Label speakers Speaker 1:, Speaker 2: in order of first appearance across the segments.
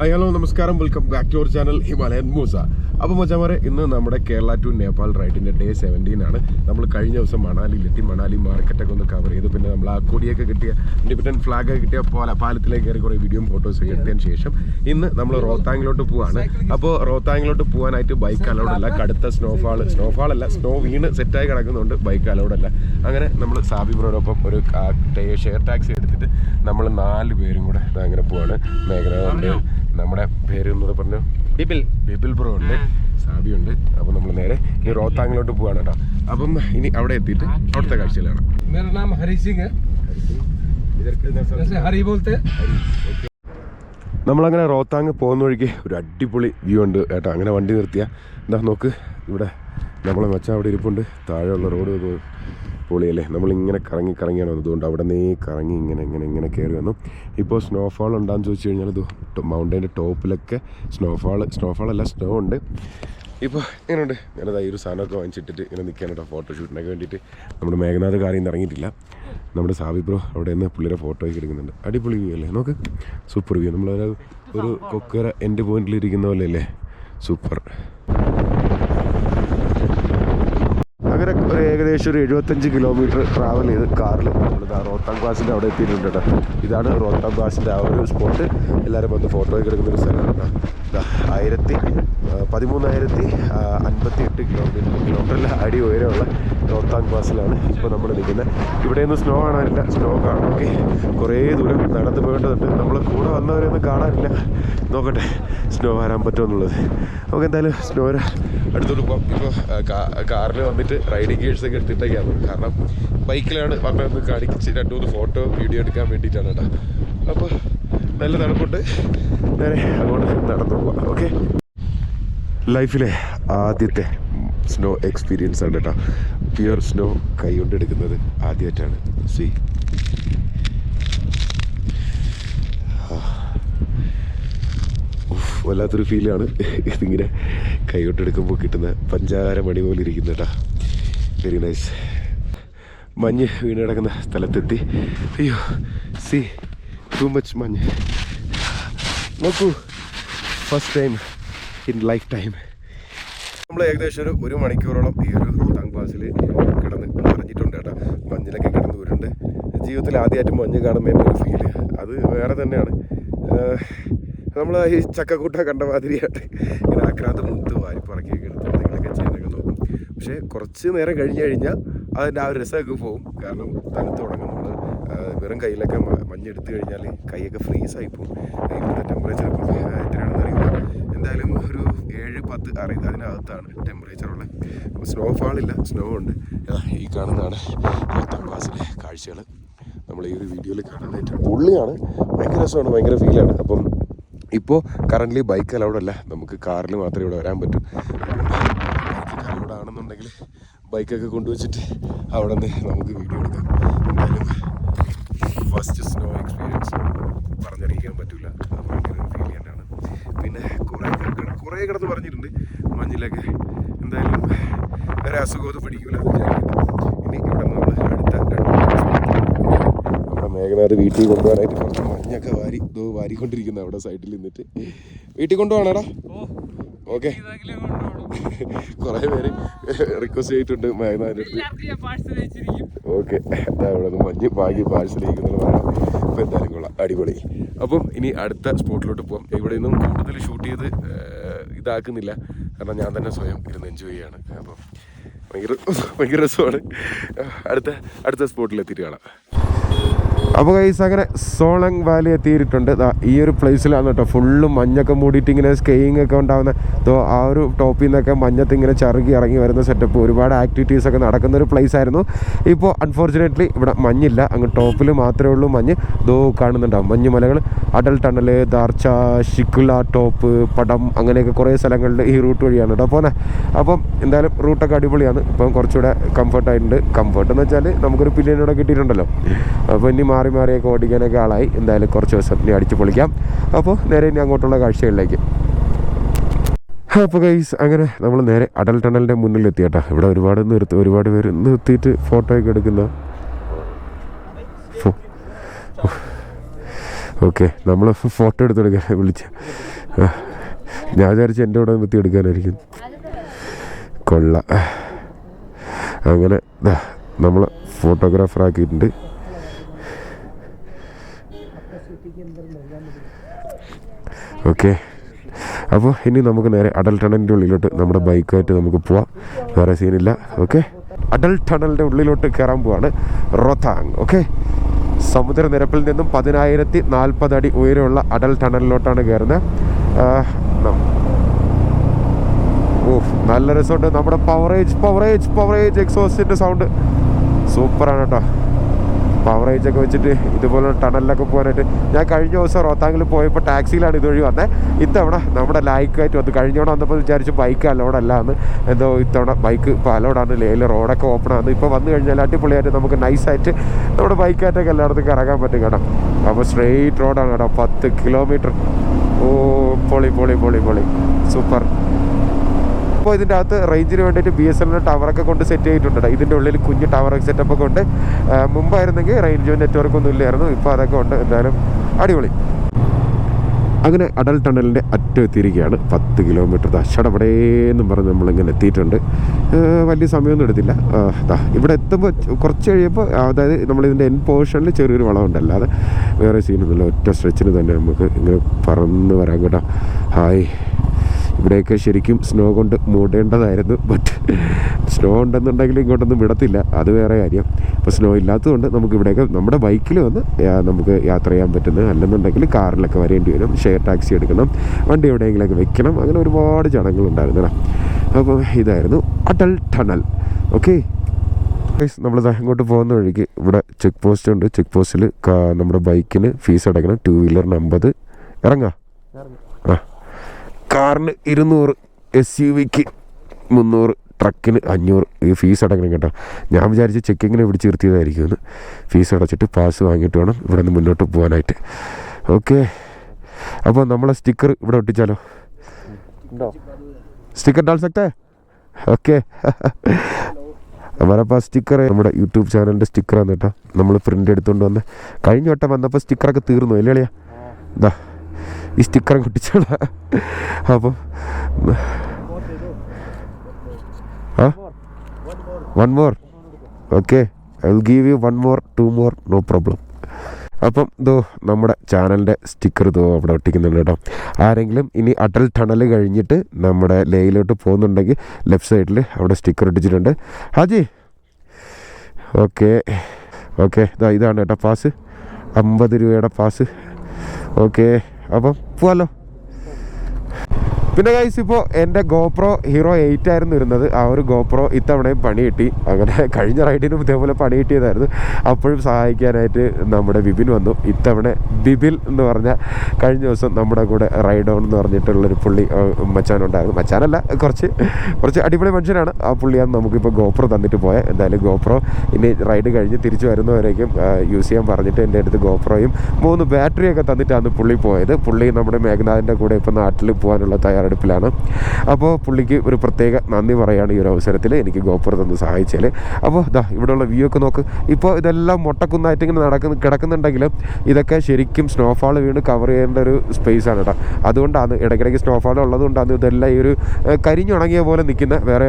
Speaker 1: Hi hello നമസ്കാരം. Welcome back to our channel Himalayan Moosa അപ്പോൾ മച്ചാമാരെ ഇന്ന് നമ്മുടെ കേരള ടു നേപ്പാൾ റൈഡിന്റെ ഡേ സെവന്റീൻ ആണ്. നമ്മൾ കഴിഞ്ഞ ദിവസം മണാലിയിലെത്തി മണാലി മാർക്കറ്റൊക്കെ ഒന്ന് കവർ ചെയ്തു. പിന്നെ നമ്മൾ ആ കൊടിയൊക്കെ കിട്ടിയ ഇൻഡിപെൻഡന്റ് ഫ്ലാഗ് കിട്ടിയ പോലെ പാലത്തിലേക്ക് കയറി കുറേ വീഡിയോയും ഫോട്ടോസൊക്കെ എടുത്തതിന് ശേഷം ഇന്ന് നമ്മൾ റോത്താങ്ങിലോട്ട് പോവാണ്. അപ്പോൾ റോത്താങ്ങിലോട്ട് പോകാനായിട്ട് ബൈക്ക് അലൗഡ് അല്ല. കടുത്ത സ്നോഫാൾ സ്നോഫാൾ അല്ല. സ്നോ വീണ് സെറ്റായി കിടക്കുന്നുണ്ട് ബൈക്ക് അലൗഡ് അല്ല. അങ്ങനെ നമ്മൾ സാബി ബ്രോടൊപ്പം ഒരു ഷെയർ ടാക്സി എടുത്തിട്ട് നമ്മൾ നാല് പേരും കൂടെ അങ്ങനെ പോവാണ്. മേഘന ഉണ്ട് നമ്മുടെ പേര് എന്നൂടെ പറഞ്ഞു ബിബിൽ ബിബിൽ ബ്രോ ഉണ്ട് സാബി ഉണ്ട് അപ്പോൾ നമ്മൾ നേരെ ഈ റോത്താങ്ങിലോട്ട് പോവാണ് കേട്ടോ അപ്പം ഇനി അവിടെ എത്തിയിട്ട് അവിടുത്തെ കാഴ്ചയിലാണ്
Speaker 2: मेरा नाम हरी सिंह है जैसे हरी बोलते हैं
Speaker 1: നമ്മളങ്ങനെ റോത്താങ് പോകുന്ന വഴിക്ക് ഒരു അടിപൊളി വ്യൂ ഉണ്ട് കേട്ടോ അങ്ങനെ വണ്ടി നിർത്തിയ എന്താ നോക്ക് ഇവിടെ നമ്മളെ മച്ചാൻ അവിടെ ഇരിപ്പുണ്ട് താഴെയുള്ള റോഡ് ഇത് പൊളിയല്ലേ നമ്മളിങ്ങനെ കറങ്ങി കറങ്ങിയാണ് വന്നത്. അതുകൊണ്ട് അവിടെ നിന്നേ കറങ്ങി ഇങ്ങനെ ഇങ്ങനെ ഇങ്ങനെ കയറി വന്നു. ഇപ്പോൾ സ്നോഫാൾ ഉണ്ടാന്ന് ചോദിച്ചു കഴിഞ്ഞാൽ ഇത് മൗണ്ടൈന്റെ ടോപ്പിലൊക്കെ സ്നോഫാൾ സ്നോഫാൾ അല്ല സ്നോ ഉണ്ട്. ഇപ്പോൾ എങ്ങനെയുണ്ട് ഞാനത് ഈ ഒരു സാധനമൊക്കെ വാങ്ങിച്ചിട്ടിട്ട് ഇങ്ങനെ നിൽക്കാൻ കേട്ടോ ഫോട്ടോഷൂട്ടിനൊക്കെ വേണ്ടിയിട്ട്. നമ്മുടെ മേഘനാഥ് കാര്യം ഇറങ്ങിയിട്ടില്ല. നമ്മുടെ സാബി ബ്രോ അവിടെ നിന്ന് പുള്ളിയുടെ ഫോട്ടോ ഒക്കെ എടുക്കുന്നുണ്ട്. അടിപൊളി വ്യൂ അല്ലേ? നോക്ക്. സൂപ്പർ വ്യൂ നമ്മളൊരു ഒരു കൊക്കര എന്റെ പോയിന്റിൽ ഇരിക്കുന്ന പോലെ അല്ലേ? സൂപ്പർ അങ്ങനെ ഒരു ഏകദേശം ഒരു എഴുപത്തഞ്ച് കിലോമീറ്റർ ട്രാവൽ ചെയ്ത് കാറിൽ നമ്മളിതാ റോത്താങ് പാസിന്റെ അവിടെ എത്തിയിട്ടുണ്ട് കേട്ടോ. ഇതാണ് റോത്താങ് പാസിന്റെ ആ ഒരു സ്പോട്ട് എല്ലാവരും വന്ന് ഫോട്ടോയൊക്കെ എടുക്കുന്ന ഒരു സ്ഥലമാണ് കേട്ടോ ആയിരത്തി പതിമൂന്നായിരത്തി അൻപത്തി എട്ട് കിലോമീറ്റർ കിലോമീറ്ററിൽ അടി ഉയരമുള്ള റോത്താങ് പാസിലാണ് ഇപ്പോൾ നമ്മൾ നിൽക്കുന്നത്. ഇവിടെ നിന്ന് സ്നോ കാണാനില്ല സ്നോ കാണുമൊക്കെ കുറേ ദൂരം നടന്നു പോകേണ്ടതുണ്ട്. നമ്മൾ കൂടെ വന്നവരെയൊന്നും കാണാനില്ല. നോക്കട്ടെ സ്നോ വരാൻ പറ്റുമെന്നുള്ളത് നമുക്ക് എന്തായാലും സ്നോ അടുത്തോട്ട് പോകാം ഇപ്പോൾ കാറിൽ വന്നിട്ട് റൈഡിങ് ഗിയേഴ്സ് ഒക്കെ എടുത്തിട്ടൊക്കെയാണ് കാരണം ബൈക്കിലാണ് വന്നതെന്ന് കാണിച്ച് രണ്ട് മൂന്ന് ഫോട്ടോ വീഡിയോ എടുക്കാൻ വേണ്ടിയിട്ടാണ് കേട്ടോ. അപ്പോൾ നല്ല തണുപ്പുണ്ട്. നേരെ അങ്ങോട്ട് നടന്നു പോകാം ഓക്കെ. ലൈഫിലെ ആദ്യത്തെ സ്നോ എക്സ്പീരിയൻസ് ആണ് കേട്ടോ. പ്യുവർ സ്നോ കൈകൊണ്ട് എടുക്കുന്നത് ആദ്യമായിട്ടാണ്. സി വല്ലാത്തൊരു ഫീലാണ് ഇതിങ്ങനെ കൈകൊണ്ട് എടുക്കുമ്പോൾ കിട്ടുന്ന പഞ്ചാര മണി പോലെ ഇരിക്കുന്ന കേട്ടോ. വെരി നൈസ് മഞ്ഞ് വീണ് കിടക്കുന്ന സ്ഥലത്തെത്തി. അയ്യോ സി ടു മച്ച് മഞ്ഞ്. നോക്കൂ. First time in life time നമ്മൾ ഏകദേശം ഒരു ഒരു മണിക്കൂറോളം ഈ ഒരു റോത്താങ് പാസിൽ കിടന്ന് പറഞ്ഞിട്ടുണ്ട് കേട്ടോ. മഞ്ഞിലൊക്കെ കിടന്ന് വരുന്നുണ്ട് ജീവിതത്തിൽ ആദ്യമായിട്ട് മഞ്ഞ് കാണുമ്പോൾ എന്റെ ഒരു ഫീൽ അത് വേറെ തന്നെയാണ്. നമ്മൾ ഈ ചക്കക്കൂട്ട കണ്ട മാതിരിയായിട്ട് ഇങ്ങനെ ആക്രാന്ത മുത്ത് വാരിപ്പറക്കിയൊക്കെ എടുത്ത് എന്തെങ്കിലുമൊക്കെ ചെയ്യാനൊക്കെ നോക്കും. പക്ഷേ കുറച്ച് നേരം കഴിഞ്ഞ് കഴിഞ്ഞാൽ അതിന്റെ ആ ഒരു രസമൊക്കെ പോകും കാരണം തണുത്ത് തുടങ്ങും നമ്മൾ വെറും കയ്യിലൊക്കെ മഞ്ഞെടുത്ത് കഴിഞ്ഞാൽ കൈയൊക്കെ ഫ്രീസായി പോകും ഇപ്പോഴത്തെ ടെമ്പറേച്ചർ എത്രയാണെന്ന് അറിയില്ല എന്തായാലും ഒരു ഏഴ് പത്ത് അറിയില്ല അതിനകത്താണ് ടെമ്പറേച്ചർ ഉള്ളത്. അപ്പോൾ സ്നോഫാൾ ഇല്ല സ്നോ ഉണ്ട്. ഈ കാണുന്നതാണ് പത്താം ക്ലാസ്സിലെ കാഴ്ചകൾ നമ്മൾ ഈ ഒരു വീഡിയോയിൽ കാണാനായിട്ട് പുള്ളിയാണ്. ഭയങ്കര രസമാണ് ഭയങ്കര ഫീലാണ് അപ്പം ഇപ്പോൾ കറന്റ്ലി ബൈക്ക് അലൗഡ് അല്ല. നമുക്ക് കാറിൽ മാത്രമേ ഇവിടെ വരാൻ പറ്റൂ. ബൈക്ക് അലൗഡ് ആണെന്നുണ്ടെങ്കിൽ ബൈക്കൊക്കെ കൊണ്ടുവച്ചിട്ട് അവിടെ നിന്ന് നമുക്ക് വീഡിയോ എടുക്കാം. എന്തായാലും ഫസ്റ്റ് സ്നോ എക്സ്പീരിയൻസ് പറഞ്ഞറിയിക്കാൻ പറ്റില്ല അത് ഭയങ്കര ഫീൽ ചെയ്യാനാണ് പിന്നെ കുറേ കുറേ കിടന്ന് പറഞ്ഞിട്ടുണ്ട്. മഞ്ഞിലൊക്കെ എന്തായാലും വേറെ അസുഖമൊന്നും പിടിക്കില്ല ഇനി ഇവിടെ നമ്മൾ അടുത്ത രണ്ട് നമ്മുടെ മേഘനാഥ് വീട്ടിൽ കൊണ്ടുപോകാനായിട്ട് കുറച്ച് മഞ്ഞൊക്കെ വാരി ഇതോ വാരിക്കൊണ്ടിരിക്കുന്ന അവിടെ സൈഡിൽ നിന്നിട്ട്. വീട്ടിൽ കൊണ്ടുപോകണടാ. ഓക്കെ. കുറേ പേര് റിക്വസ്റ്റ് ചെയ്തിട്ടുണ്ട് മേഘനാഥിന്റെ അടുത്ത്. ഓക്കെ. അതാ ഇവിടെ മഞ്ഞ് ഭാഗ്യ പാഴ്സലിരിക്കുന്നുള്ള പറയാം അപ്പോൾ എന്തായാലും കൊള്ളാം. അടിപൊളി. അപ്പം ഇനി അടുത്ത സ്പോട്ടിലോട്ട് പോകാം ഇവിടെ നിന്നും കൂടുതൽ ഷൂട്ട് ചെയ്ത് ഇതാക്കുന്നില്ല. കാരണം ഞാൻ തന്നെ സ്വയം ഇരുന്ന് എൻജോയ് ചെയ്യാണ്. അപ്പം ഭയങ്കര ഭയങ്കര രസമാണ്. അടുത്ത അടുത്ത സ്പോട്ടിൽ എത്തിയിട്ട് കാണാം. അപ്പോൾ കൈസ് അങ്ങനെ സോളങ് വാലി എത്തിയിട്ടുണ്ട്. ഈ ഒരു പ്ലേസിലാണ് കേട്ടോ ഫുള്ള് മഞ്ഞൊക്കെ മൂടിയിട്ട് ഇങ്ങനെ സ്കെയിങ് ഒക്കെ ഉണ്ടാകുന്ന ആ ഒരു ടോപ്പിൽ നിന്നൊക്കെ മഞ്ഞത്ത് ഇങ്ങനെ ചറുകി ഇറങ്ങി വരുന്ന സെറ്റപ്പ് ഒരുപാട് ആക്ടിവിറ്റീസ് ഒക്കെ നടക്കുന്ന ഒരു പ്ലേസ് ആയിരുന്നു. ഇപ്പോൾ അൺഫോർച്ചുനേറ്റ്ലി ഇവിടെ മഞ്ഞില്ല. അങ്ങ് ടോപ്പിൽ മാത്രമേ ഉള്ളൂ മഞ്ഞ്. ദോ കാണുന്നുണ്ടാവും. മഞ്ഞ് മലകൾ അടൽ ടണൽ ദാർച്ച ഷിക്കുല ടോപ്പ് പടം അങ്ങനെയൊക്കെ കുറേ സ്ഥലങ്ങളിൽ ഈ റൂട്ട് വഴിയാണ് കേട്ടോ പോകുന്നത് അപ്പം എന്തായാലും റൂട്ടൊക്കെ അടിപൊളിയാണ്. ഇപ്പം കുറച്ചുകൂടെ കംഫർട്ടായിട്ടുണ്ട് കംഫർട്ട് എന്ന് വെച്ചാൽ നമുക്കൊരു പില്ലിനൂടെ കിട്ടിയിട്ടുണ്ടല്ലോ. അപ്പോൾ ഇനി മാറി മാറിയൊക്കെ ഓടിക്കാനൊക്കെ ആളായി. എന്തായാലും കുറച്ച് ദിവസം ഇനി അടിച്ച് പൊളിക്കാം. അപ്പോൾ നേരെ ഇനി അങ്ങോട്ടുള്ള കാഴ്ചകളിലേക്ക്. അപ്പോൾ ഗൈസ് അങ്ങനെ നമ്മൾ നേരെ അടൽ ടണലിന്റെ മുന്നിൽ എത്തി കേട്ടോ. ഇവിടെ ഒരുപാട് നിർത്തി ഒരുപാട് പേര് നിർത്തിയിട്ട് ഫോട്ടോ ഒക്കെ എടുക്കുന്ന ഓക്കെ നമ്മൾ ഫോട്ടോ എടുത്തെടുക്കാൻ വിളിച്ച. ഞാൻ വിചാരിച്ചു എന്റെ കൂടെ നിർത്തി എടുക്കാനായിരിക്കും. കൊള്ള. അങ്ങനെ നമ്മൾ ഫോട്ടോഗ്രാഫർ ആക്കിയിട്ടുണ്ട്. ഓക്കെ. അപ്പോൾ ഇനി നമുക്ക് നേരെ അടൽ ടണലിന്റെ ഉള്ളിലോട്ട് നമ്മുടെ ബൈക്കായിട്ട് നമുക്ക് പോവാം. വേറെ സീനില്ല. ഓക്കെ. അടൽ ടണലിന്റെ ഉള്ളിലോട്ട് കയറാൻ പോവാണ് റൊത്താങ്. ഓക്കെ. സമുദ്രനിരപ്പിൽ നിന്നും പതിനായിരത്തി നാൽപ്പത് അടി ഉയരമുള്ള അടൽ ടണലിലോട്ടാണ് കയറുന്നത്. ഓ നല്ല രസമുണ്ട്. നമ്മുടെ പവറേജ് പവറേജ് പവറേജ് എക്സോസ്റ്റിന്റെ സൗണ്ട് സൂപ്പറാണ് കേട്ടോ. പവറേജ് ഒക്കെ വെച്ചിട്ട് ഇതുപോലെ ടണലിലൊക്കെ പോകാനായിട്ട്. ഞാൻ കഴിഞ്ഞ ദിവസം റോത്താങ്ങിൽ പോയപ്പോൾ ടാക്സിയിലാണ് ഇതുവഴി വന്നത് ഇത്തവണ നമ്മുടെ ലൈക്കായിട്ട് വന്നു. കഴിഞ്ഞ തവണ വന്നപ്പോൾ വിചാരിച്ചു ബൈക്ക് അലോഡല്ല എന്ന്. എന്തോ ഇത്തവണ ബൈക്ക് ഇപ്പോൾ അലോഡാണ് ലേയിൽ റോഡൊക്കെ ഓപ്പൺ ആണ്. ഇപ്പോൾ വന്നു കഴിഞ്ഞാൽ അടിപൊളിയായിട്ട് നമുക്ക് നൈസായിട്ട് നമ്മുടെ ബൈക്കായിട്ടൊക്കെ എല്ലായിടത്തും കറങ്ങാൻ പറ്റും കേട്ടോ. അപ്പോൾ സ്ട്രെയിറ്റ് റോഡാണ് കേട്ടോ. പത്ത് കിലോമീറ്റർ ഓ പൊളി പൊളി പൊളി പൊളി. സൂപ്പർ ഇപ്പോൾ ഇതിന്റെ അകത്ത് റേഞ്ചിന് വേണ്ടിയിട്ട് ബി എസ് എല്ലിന്റെ ടവറൊക്കെ കൊണ്ട് സെറ്റ് ചെയ്തിട്ടുണ്ട്. ഇതിന്റെ ഉള്ളിൽ കുഞ്ഞ് ടവർ സെറ്റപ്പ് ഒക്കെ ഉണ്ട്. മുമ്പായിരുന്നെങ്കിൽ റേഞ്ച് നെറ്റ്വർക്ക് ഒന്നും ഇല്ലായിരുന്നു. ഇപ്പോൾ അതൊക്കെ ഉണ്ട്. എന്തായാലും അടിപൊളി. അങ്ങനെ അടൽ ടണലിന്റെ അറ്റം എത്തിയിരിക്കുകയാണ്. പത്ത് കിലോമീറ്റർ ദശടപടേന്നും പറഞ്ഞ് നമ്മളിങ്ങനെ എത്തിയിട്ടുണ്ട്. വലിയ സമയമൊന്നും എടുത്തില്ല. ഇവിടെ എത്തുമ്പോൾ കുറച്ച് കഴിയുമ്പോൾ അതായത് നമ്മളിതിന്റെ എൻ പോർഷനിൽ ചെറിയൊരു വളമുണ്ട് അല്ലാതെ വേറെ സീനൊന്നുമില്ല ഒറ്റ സ്ട്രെച്ചിന് തന്നെ നമുക്ക് ഇങ്ങനെ പറന്ന് വരാൻ കേട്ടോ. ഹായ്. ഇവിടെയൊക്കെ ശരിക്കും സ്നോ കൊണ്ട് മൂടേണ്ടതായിരുന്നു. ബട്ട് സ്നോ ഉണ്ടെന്നുണ്ടെങ്കിൽ ഇങ്ങോട്ടൊന്നും വിടത്തില്ല. അത് വേറെ കാര്യം. അപ്പോൾ സ്നോ ഇല്ലാത്തതുകൊണ്ട് നമുക്ക് ഇവിടെയൊക്കെ നമ്മുടെ ബൈക്കിൽ വന്ന് നമുക്ക് യാത്ര ചെയ്യാൻ പറ്റുന്നത് അല്ലെന്നുണ്ടെങ്കിൽ കാറിലൊക്കെ വരേണ്ടി വരും. ഷെയർ ടാക്സി എടുക്കണം. വണ്ടി എവിടെയെങ്കിലുമൊക്കെ വെക്കണം. അങ്ങനെ ഒരുപാട് ചടങ്ങുകളുണ്ടായിരുന്നു അപ്പോൾ ഇതായിരുന്നു അടൽ ടണൽ. ഓക്കെ നമ്മൾ ഇങ്ങോട്ട് പോകുന്ന വഴിക്ക് ഇവിടെ ചെക്ക് പോസ്റ്റ് ഉണ്ട്. ചെക്ക് പോസ്റ്റിൽ നമ്മുടെ ബൈക്കിന് ഫീസ് അടയ്ക്കണം. ടു വീലറിന് അമ്പത് ഇറങ്ങാം. ആ. കാറിന് ഇരുന്നൂറ് എസ് യു വിക്ക് മുന്നൂറ് ട്രക്കിന് അഞ്ഞൂറ്. ഈ ഫീസ് അടക്കണം കേട്ടോ. ഞാൻ വിചാരിച്ച് ചെക്കിങ്ങിനെ പിടിച്ച് നിർത്തിയതായിരിക്കുമെന്ന് ഫീസ് അടച്ചിട്ട് പാസ് വാങ്ങിയിട്ട് വേണം ഇവിടെ നിന്ന് മുന്നോട്ട് പോകാനായിട്ട്. ഓക്കെ അപ്പോൾ നമ്മളെ സ്റ്റിക്കർ ഇവിടെ ഒട്ടിച്ചാലോ? സ്റ്റിക്കർ ഡാൽ സക്തേ ഓക്കെ അവരപ്പോൾ സ്റ്റിക്കർ നമ്മുടെ യൂട്യൂബ് ചാനലിന്റെ സ്റ്റിക്കറാണ് കേട്ടോ. നമ്മൾ പ്രിന്റ് എടുത്തുകൊണ്ട് വന്ന്. കഴിഞ്ഞ വട്ടം വന്നപ്പോൾ സ്റ്റിക്കറൊക്കെ തീർന്നു. അല്ലേ അളിയാ? ഇതാ ഈ സ്റ്റിക്കർ ഒട്ടിച്ചോളാം അപ്പം ആ? One more okay I will give you one more two more no problem അപ്പം ഇതോ നമ്മുടെ ചാനലിന്റെ സ്റ്റിക്കർ ഇതോ അവിടെ ഒട്ടിക്കുന്നുണ്ട് കേട്ടോ. ആരെങ്കിലും ഇനി അടൽ ടണൽ കഴിഞ്ഞിട്ട് നമ്മുടെ ലേയിലോട്ട് പോകുന്നുണ്ടെങ്കിൽ ലെഫ്റ്റ് സൈഡിൽ അവിടെ സ്റ്റിക്കർ ഒട്ടിച്ചിട്ടുണ്ട്. ഹാജി. ഓക്കെ ഓക്കെ ഇതാ ഇതാണ് കേട്ടോ പാസ്. അമ്പത് രൂപയുടെ പാസ്. ഓക്കെ അപ്പം പോവാലോ പിന്നെ ഗൈസ് ഇപ്പോൾ എന്റെ ഗോപ്രോ ഹീറോ എയ്റ്റ് ആയിരുന്നു ഇരുന്നത്. ആ ഒരു ഗോപ്രോ ഇത്തവണയും പണി കിട്ടി. അങ്ങനെ കഴിഞ്ഞ റൈഡിനും ഇതേപോലെ പണി കിട്ടിയതായിരുന്നു. അപ്പോഴും സഹായിക്കാനായിട്ട് നമ്മുടെ ബിബിൻ വന്നു. ഇത്തവണ ബിബിൽ എന്ന് പറഞ്ഞ കഴിഞ്ഞ ദിവസം നമ്മുടെ കൂടെ റൈഡ് ഓൺ എന്ന് പറഞ്ഞിട്ടുള്ളൊരു പുള്ളി മച്ചാനുണ്ടായിരുന്നു മച്ചാനല്ല കുറച്ച് കുറച്ച് അടിപൊളി മനുഷ്യനാണ്. ആ പുള്ളിയാണ് നമുക്കിപ്പോൾ ഗോപ്രോ തന്നിട്ട് പോയത് എന്തായാലും ഗോപ്രോ ഇനി റൈഡ് കഴിഞ്ഞ് തിരിച്ചു വരുന്നവരേക്കും യൂസ് ചെയ്യാൻ പറഞ്ഞിട്ട് എന്റെ അടുത്ത് ഗോപ്രോയും മൂന്ന് ബാറ്ററിയൊക്കെ തന്നിട്ടാണ് പുള്ളി പോയത്. പുള്ളി നമ്മുടെ മേഘനാഥിന്റെ കൂടെ ഇപ്പോൾ നാട്ടിൽ പോകാനുള്ള തയ്യാറെടുപ്പിലാണ് അപ്പോൾ പുള്ളിക്ക് ഒരു പ്രത്യേക നന്ദി പറയുകയാണ് ഈ ഒരു അവസരത്തിൽ എനിക്ക് ഗോപ്രോ തന്ന് സഹായിച്ചാൽ അപ്പോൾ ഇതാ ഇവിടെയുള്ള വ്യൂ ഒക്കെ നോക്ക്. ഇപ്പോൾ ഇതെല്ലാം മുട്ടക്കുന്നായിട്ട് ഇങ്ങനെ നടക്കുന്ന കിടക്കുന്നുണ്ടെങ്കിലും ഇതൊക്കെ ശരിക്കും സ്നോഫാൾ വീണ് കവർ ചെയ്യേണ്ട ഒരു സ്പേസ് ആണ് കേട്ടോ അതുകൊണ്ടാണ് ഇടയ്ക്കിടയ്ക്ക് സ്നോഫാൾ ഉള്ളതുകൊണ്ടാണ് ഇതെല്ലാം ഈ ഒരു കരിഞ്ഞുണങ്ങിയ പോലെ നിൽക്കുന്ന വേറെ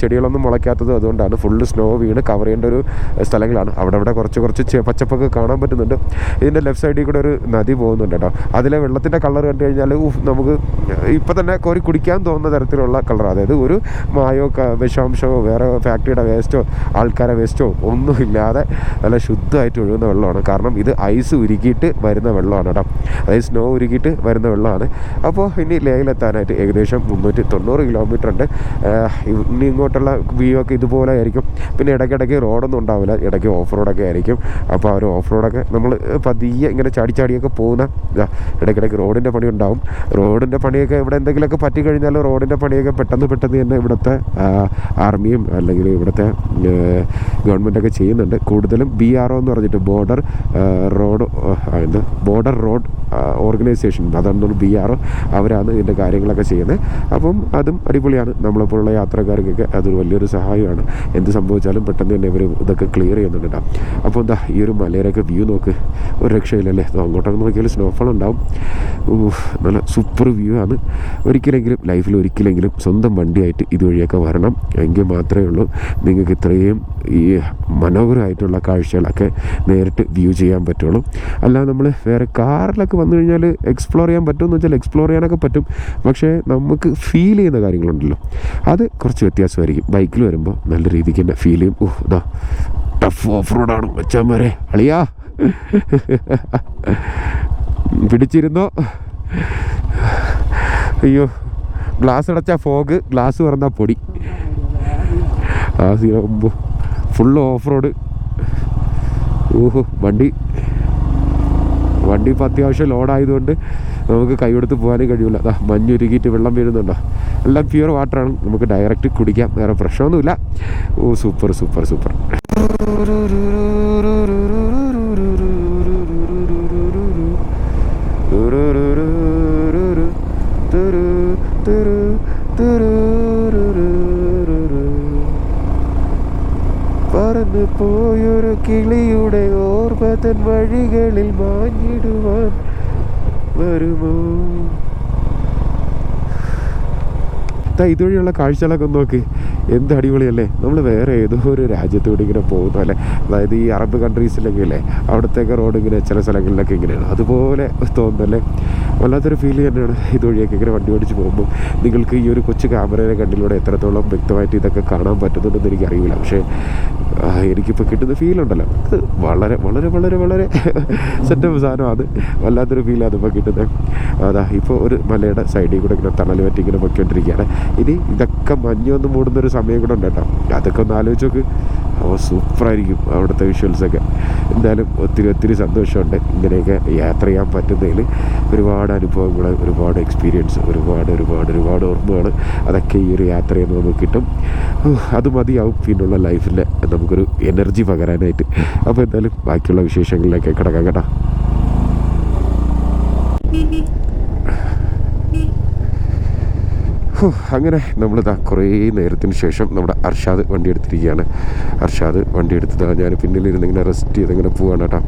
Speaker 1: ചെടികളൊന്നും മുളയ്ക്കാത്തത് അതുകൊണ്ടാണ് ഫുള്ള് സ്നോ വീണ് കവർ ചെയ്യേണ്ട ഒരു സ്ഥലങ്ങളാണ്. അവിടെ അവിടെ കുറച്ച് കുറച്ച് പച്ചപ്പൊക്കെ കാണാൻ പറ്റുന്നുണ്ട്. ഇതിന്റെ ലെഫ്റ്റ് സൈഡിൽ കൂടെ ഒരു നദി പോകുന്നുണ്ട് കേട്ടോ അതിലെ വെള്ളത്തിന്റെ കളർ കണ്ടു കഴിഞ്ഞാൽ നമുക്ക് ഇപ്പം തന്നെ കോരി കുടിക്കാൻ തോന്നുന്ന തരത്തിലുള്ള കളർ അതായത് ഒരു മായോ വിഷാംശമോ വേറെ ഫാക്ടറിയുടെ വേസ്റ്റോ ആൾക്കാരെ വേസ്റ്റോ ഒന്നുമില്ലാതെ നല്ല ശുദ്ധമായിട്ട് ഒഴുകുന്ന വെള്ളമാണ്. കാരണം ഇത് ഐസ് ഉരുക്കിയിട്ട് വരുന്ന വെള്ളമാണ് കേട്ടോ. അതായത് സ്നോ ഉരുക്കിയിട്ട് വരുന്ന വെള്ളമാണ്. അപ്പോൾ ഇനി ലേയിലെത്താനായിട്ട് ഏകദേശം മുന്നൂറ്റി തൊണ്ണൂറ് കിലോമീറ്റർ ഉണ്ട് ഇനി ഇങ്ങോട്ടുള്ള വ്യൂ ഒക്കെ ഇതുപോലെ ആയിരിക്കും. പിന്നെ ഇടയ്ക്കിടയ്ക്ക് റോഡൊന്നും ഉണ്ടാവില്ല. ഇടയ്ക്ക് ഓഫ് റോഡൊക്കെ ആയിരിക്കും. അപ്പോൾ ആ ഒരു ഓഫ് റോഡൊക്കെ നമ്മൾ പതിയെ ഇങ്ങനെ ചാടി ചാടിയൊക്കെ പോകുന്ന ഇടയ്ക്കിടയ്ക്ക് റോഡിന്റെ പണി ഉണ്ടാവും. റോഡിന്റെ പണിയൊക്കെ ഇവിടെ എന്തെങ്കിലും എന്തെങ്കിലുമൊക്കെ പറ്റിക്കഴിഞ്ഞാൽ റോഡിന്റെ പണിയൊക്കെ പെട്ടെന്ന് പെട്ടെന്ന് തന്നെ ഇവിടുത്തെ ആർമിയും അല്ലെങ്കിൽ ഇവിടുത്തെ ഗവൺമെന്റൊക്കെ ചെയ്യുന്നുണ്ട്. കൂടുതലും ബി ആർ ഒ എന്ന് പറഞ്ഞിട്ട് ബോർഡർ റോഡ് എന്ത് ബോർഡർ റോഡ് ഓർഗനൈസേഷൻ അതാണ് ബി ആർ ഒ അവരാണ് ഇതിന്റെ കാര്യങ്ങളൊക്കെ ചെയ്യുന്നത്. അപ്പം അതും അടിപൊളിയാണ്. നമ്മളെപ്പോലുള്ള യാത്രക്കാർക്കൊക്കെ അതൊരു വലിയൊരു സഹായമാണ്. എന്ത് സംഭവിച്ചാലും പെട്ടെന്ന് തന്നെ ഇവർ ഇതൊക്കെ ക്ലിയർ ചെയ്യുന്നുണ്ട് കേട്ടോ. അപ്പോൾ എന്താ ഈ ഒരു മലയിലൊക്കെ വ്യൂ നോക്ക്. ഒരു രക്ഷയില്ലല്ലേ? അങ്ങോട്ടൊക്കെ നോക്കിയാൽ സ്നോഫോൾ ഉണ്ടാവും. നല്ല സൂപ്പർ വ്യൂ ആണ്. ഒരിക്കലെങ്കിലും ലൈഫിൽ ഒരിക്കലെങ്കിലും സ്വന്തം വണ്ടിയായിട്ട് ഇതുവഴിയൊക്കെ വരണം. എങ്കിൽ മാത്രമേ ഉള്ളൂ. നിങ്ങൾക്ക് ഇത്രയും ഈ മനോഹരമായിട്ടുള്ള കാഴ്ചകളൊക്കെ നേരിട്ട് വ്യൂ ചെയ്യാൻ പറ്റുള്ളൂ. അല്ലാതെ നമ്മൾ വേറെ കാറിലൊക്കെ വന്നു കഴിഞ്ഞാൽ എക്സ്പ്ലോർ ചെയ്യാൻ പറ്റുമെന്ന് വെച്ചാൽ എക്സ്പ്ലോർ ചെയ്യാനൊക്കെ പറ്റും. പക്ഷേ നമുക്ക് ഫീൽ ചെയ്യുന്ന കാര്യങ്ങളുണ്ടല്ലോ. അത് കുറച്ച് വ്യത്യാസമായിരിക്കും. ബൈക്കിൽ വരുമ്പോൾ നല്ല രീതിക്ക് തന്നെ ഫീൽ ചെയ്യും. ഓഹ് ഇതാ ടഫ് ഓഫ് റോഡാണ് മച്ചാന്മാരെ അളിയാ. പിടിച്ചിരുന്നോ? അയ്യോ ഗ്ലാസ് അടച്ചാൽ ഫോഗ് ഗ്ലാസ് പറഞ്ഞാൽ പൊടി. ആ സീനമ്പോ ഫുള്ള് ഓഫ് റോഡ് ഓഹോ വണ്ടി. വണ്ടി ഇപ്പോൾ അത്യാവശ്യം ലോഡായതുകൊണ്ട് നമുക്ക് കൈ കൊടുത്ത് പോകാനും കഴിയില്ല അതാ മഞ്ഞുരുകിയിട്ട് വെള്ളം വീഴുന്നുണ്ടോ എല്ലാം പ്യുവർ വാട്ടറാണ് നമുക്ക് ഡയറക്റ്റ് കുടിക്കാം. വേറെ പ്രശ്നമൊന്നുമില്ല. ഓ സൂപ്പർ സൂപ്പർ സൂപ്പർ പറന്നു പോയൊരു കിളിയുടെ ഓർമ്മതൻ വഴികളിൽ മാഞ്ഞിടുവാൻ വരുമോ? ഇതുവഴിയുള്ള കാഴ്ചകളൊക്കെ നോക്ക്. എന്ത് അടിപൊളിയല്ലേ? നമ്മൾ വേറെ ഏതോ ഒരു രാജ്യത്തോട് ഇങ്ങനെ പോകുന്നു അല്ലേ അതായത് ഈ അറബ് കൺട്രീസിലൊക്കെ അല്ലേ അവിടത്തേക്ക് റോഡ് ഇങ്ങനെ ചില സ്ഥലങ്ങളിലൊക്കെ ഇങ്ങനെയാണ്. അതുപോലെ തോന്നുന്നല്ലേ? വല്ലാത്തൊരു ഫീൽ തന്നെയാണ് ഇതുവഴിയൊക്കെ ഇങ്ങനെ വണ്ടി ഓടിച്ച് പോകുമ്പോൾ നിങ്ങൾക്ക് ഈ ഒരു കൊച്ചു ക്യാമറയുടെ കണ്ണിലൂടെ എത്രത്തോളം വ്യക്തമായിട്ട് ഇതൊക്കെ കാണാൻ പറ്റുന്നുണ്ടെന്ന് എനിക്കറിയില്ല. പക്ഷേ എനിക്കിപ്പോൾ കിട്ടുന്ന ഫീൽ ഉണ്ടല്ലോ. അത് വളരെ വളരെ വളരെ വളരെ സെറ്റപ്പ് സാധനമാണ് വല്ലാത്തൊരു ഫീലാണ് ഇപ്പോൾ കിട്ടുന്നത്. അതാ ഇപ്പോൾ ഒരു മലയുടെ സൈഡിൽ കൂടെ ഇങ്ങനെ തണൽ പറ്റി ഇങ്ങനെ പൊയ്ക്കൊണ്ടിരിക്കുകയാണ്. ഇനി ഇതൊക്കെ മഞ്ഞൊന്ന് മൂടുന്ന ഒരു സമയം കൂടെ ഉണ്ട് കേട്ടോ. അതൊക്കെ ഒന്ന് ആലോചിച്ച് നോക്ക്. അപ്പോൾ സൂപ്പറായിരിക്കും അവിടുത്തെ വിഷ്വൽസൊക്കെ എന്തായാലും ഒത്തിരി ഒത്തിരി സന്തോഷമുണ്ട് ഇങ്ങനെയൊക്കെ യാത്ര ചെയ്യാൻ പറ്റുന്നതിൽ ഒരുപാട് അനുഭവങ്ങൾ ഒരുപാട് എക്സ്പീരിയൻസ് ഒരുപാട് ഒരുപാട് ഒരുപാട് ഓർമ്മകൾ അതൊക്കെ ഈ ഒരു യാത്ര നിന്ന് നമുക്ക് കിട്ടും. അത് മതിയാവും. പിന്നുള്ള ലൈഫിൽ നമുക്കൊരു എനർജി പകരാനായിട്ട്. അപ്പോൾ എന്തായാലും ബാക്കിയുള്ള വിശേഷങ്ങളിലേക്ക് കിടക്കാം കേട്ടോ. അങ്ങനെ നമ്മളിതാ കുറേ നേരത്തിന് ശേഷം നമ്മുടെ അർഷാദ് വണ്ടി എടുത്തിരിക്കുകയാണ് അർഷാദ് വണ്ടി എടുത്തതാ ഞാൻ പിന്നിലിരുന്ന് ഇങ്ങനെ റെസ്റ്റ് ചെയ്ത് ഇങ്ങനെ പോവാണ് കേട്ടോ.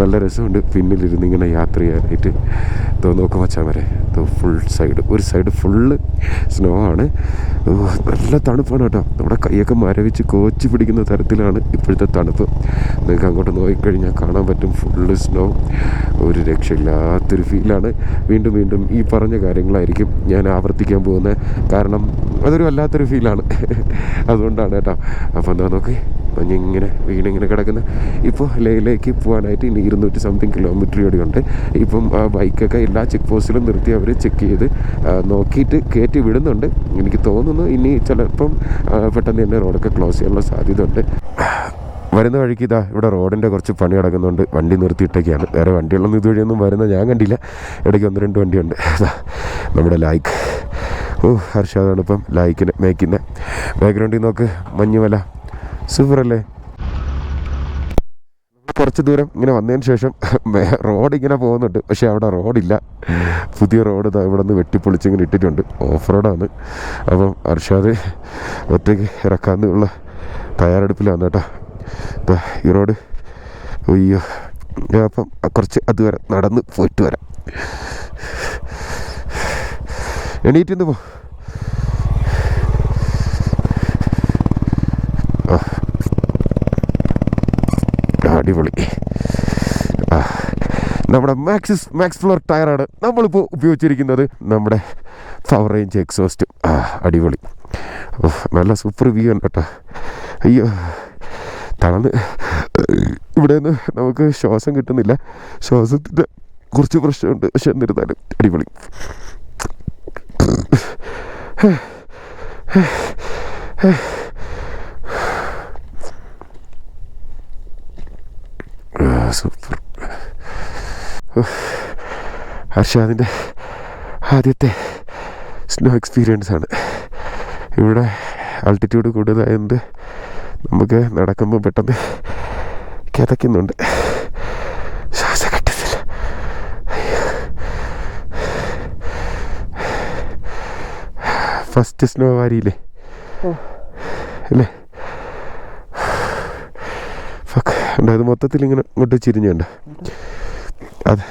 Speaker 1: നല്ല രസമുണ്ട് പിന്നിലിരുന്ന് ഇങ്ങനെ യാത്ര ചെയ്യാനായിട്ട്. തോ നോക്കാം വച്ചാൽ വരെ ഫുൾ സൈഡ് ഒരു സൈഡ് ഫുള്ള് സ്നോ ആണ്. നല്ല തണുപ്പാണ് കേട്ടോ. നമ്മുടെ കൈയൊക്കെ മരവിച്ച് കോച്ച് പിടിക്കുന്ന തരത്തിലാണ് ഇപ്പോഴത്തെ തണുപ്പ്. നിങ്ങൾക്ക് അങ്ങോട്ട് നോക്കിക്കഴിഞ്ഞാൽ കാണാൻ പറ്റും ഫുള്ള് സ്നോ ഒരു രക്ഷയില്ലാത്തൊരു ഫീലാണ് വീണ്ടും വീണ്ടും ഈ പറഞ്ഞ കാര്യങ്ങളായിരിക്കും ഞാൻ ആവർത്തിക്കാൻ പോകുന്നത്. കാരണം അതൊരു വല്ലാത്തൊരു ഫീലാണ്. അതുകൊണ്ടാണ് കേട്ടോ. അപ്പോൾ എന്താ നോക്കി മഞ്ഞിങ്ങനെ വീണിങ്ങനെ കിടക്കുന്ന. ഇപ്പോൾ ലേയിലേക്ക് പോകാനായിട്ട് ഇനി ഇരുന്നൂറ്റി സംതിങ് കിലോമീറ്റർ കൂടിയുണ്ട് ഇപ്പം ആ ബൈക്കൊക്കെ എല്ലാ ചെക്ക് പോസ്റ്റിലും നിർത്തി അവർ ചെക്ക് ചെയ്ത് നോക്കിയിട്ട് കയറ്റി വിടുന്നുണ്ട്. എനിക്ക് തോന്നുന്നു ഇനി ചിലപ്പം പെട്ടെന്ന് തന്നെ റോഡൊക്കെ ക്ലോസ് ചെയ്യാനുള്ള സാധ്യത ഉണ്ട് വരുന്ന വഴിക്ക് ഇതാ ഇവിടെ റോഡിന്റെ കുറച്ച് പണി നടക്കുന്നുണ്ട്. വണ്ടി നിർത്തിയിട്ടൊക്കെയാണ്. വേറെ വണ്ടികളൊന്നും ഇതുവഴിയൊന്നും വരുന്ന ഞാൻ കണ്ടില്ല. ഇടയ്ക്ക് ഒന്ന് രണ്ട് വണ്ടിയുണ്ട്. നമ്മുടെ ലായ്ക്ക് ഓ ഹർഷാദാണ് ഇപ്പം ലൈക്കിന് മേക്കിന്റെ ബാക്ക്ഗ്രൗണ്ടിൽ നോക്ക് മഞ്ഞുമല. സൂപ്പറല്ലേ കുറച്ച് ദൂരം ഇങ്ങനെ വന്നതിന് ശേഷം റോഡ് ഇങ്ങനെ പോകുന്നുണ്ട്. പക്ഷേ അവിടെ റോഡില്ല പുതിയ റോഡ് ഇവിടെ നിന്ന് വെട്ടിപ്പൊളിച്ച് ഇങ്ങനെ ഇട്ടിട്ടുണ്ട്. ഓഫ് റോഡാണ് അപ്പം അർഷാദ് ഒറ്റയ്ക്ക് ഇറക്കാന്നുള്ള തയ്യാറെടുപ്പിലാണ് കേട്ടോ. ഈ റോഡ് അയ്യോ. അപ്പം കുറച്ച് അതുവരെ നടന്ന് പോയിട്ട് വരാം. എണീറ്റ് പോ. അടിപൊളി. നമ്മുടെ മാക്സിസ് മാക്സ് ഫ്ലോർ ടയറാണ് നമ്മളിപ്പോൾ ഉപയോഗിച്ചിരിക്കുന്നത്. നമ്മുടെ പവർ റേഞ്ച് എക്സോസ്റ്റ് ആ അടിപൊളി. നല്ല സൂപ്പർ വ്യൂ ഉണ്ട് കേട്ടോ. അയ്യോ. തളന്ന് ഇവിടെ നിന്ന് നമുക്ക് ശ്വാസം കിട്ടുന്നില്ല. ശ്വാസത്തിന്റെ കുറച്ച് പ്രശ്നമുണ്ട്. പക്ഷെ എന്നിരുന്നാലും അടിപൊളി. സൂപ്പർ. ഹർഷാദിന്റെ ആദ്യത്തെ സ്നോ എക്സ്പീരിയൻസ് ആണ്. ഇവിടെ ആൾട്ടിറ്റ്യൂഡ് കൂടുതലായതുകൊണ്ട് നമുക്ക് നടക്കുമ്പോൾ പെട്ടെന്ന് കിതയ്ക്കുന്നുണ്ട് ശ്വാസം കിട്ടുന്നില്ല ഫസ്റ്റ് സ്നോ വാരിയില്ലേ? അല്ലേ? ഉണ്ട് അത് മൊത്തത്തിൽ ഇങ്ങനെ ഇങ്ങോട്ട് ചിരിഞ്ഞുണ്ട് അതെ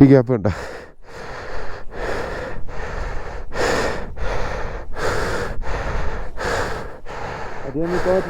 Speaker 1: ഈ ഗ്യാപ്പ് കണ്ട?
Speaker 2: അതെ നിൽക്കാൻ